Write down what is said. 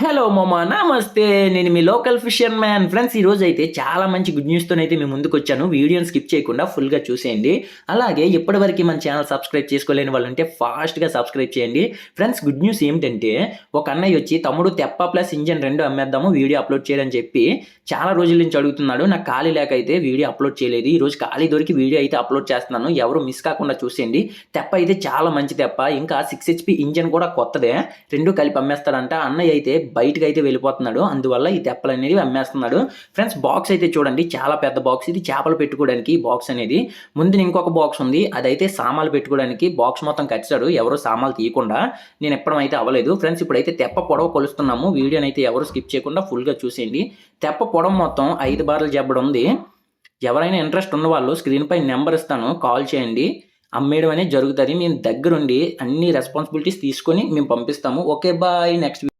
Hello మామా నమస్తే నేను మీ లోకల్ ఫిషర్ మ్యాన్ ఫ్రెండ్స్ ఈ రోజు అయితే చాలా మంచి గుడ్ న్యూస్తో అయితే మేము ముందుకు వచ్చాను. వీడియోని స్కిప్ చేయకుండా ఫుల్గా చూసేయండి. అలాగే ఇప్పటివరకు మన ఛానల్ సబ్స్క్రైబ్ చేసుకోలేని వాళ్ళు ఉంటే ఫాస్ట్గా సబ్స్క్రైబ్ చేయండి. ఫ్రెండ్స్ గుడ్ న్యూస్ ఏమిటంటే ఒక అన్నయ్య వచ్చి తమ్ముడు తెప్ప ప్లస్ ఇంజన్ రెండు అమ్మేద్దాము వీడియో అప్లోడ్ చేయని చెప్పి చాలా రోజుల నుంచి అడుగుతున్నాడు. నాకు ఖాళీ లేక అయితే వీడియో అప్లోడ్ చేయలేదు. ఈ రోజు ఖాళీ దొరికి వీడియో అయితే అప్లోడ్ చేస్తున్నాను. ఎవరు మిస్ కాకుండా చూసేయండి. తెప్ప అయితే చాలా మంచి తెప్ప. ఇంకా సిక్స్ హెచ్పి ఇంజన్ కూడా కొత్తదే. రెండు కలిపి అమ్మేస్తాడంట అన్నయ్య అయితే బయటకు అయితే వెళ్ళిపోతున్నాడు. అందువల్ల ఈ తెప్పలు అనేది అమ్మేస్తున్నాడు. ఫ్రెండ్స్ బాక్స్ అయితే చూడండి. చాలా పెద్ద బాక్స్ ఇది. చేపలు పెట్టుకోవడానికి బాక్స్ అనేది. ముందు ఇంకొక బాక్స్ ఉంది. అదైతే సామాలు పెట్టుకోవడానికి బాక్స్ మొత్తం కట్టాడు. ఎవరు సామాన్లు తీయకుండా. నేను ఎప్పడం అయితే అవ్వలేదు. ఫ్రెండ్స్ ఇప్పుడైతే తెప్ప పొడవ కొలుస్తున్నాము. వీడియోని అయితే ఎవరు స్కిప్ చేయకుండా ఫుల్గా చూసేయండి. తెప్ప పొడవ మొత్తం ఐదు బార్లు జబ్బడం ఉంది. ఎవరైనా ఇంట్రెస్ట్ ఉన్న వాళ్ళు స్క్రీన్ పై నెంబర్ ఇస్తాను. కాల్ చేయండి. అమ్మేయడం అనేది జరుగుతుంది. మేము దగ్గరుండి అన్ని రెస్పాన్సిబిలిటీస్ తీసుకొని మేము పంపిస్తాము. Okay bye next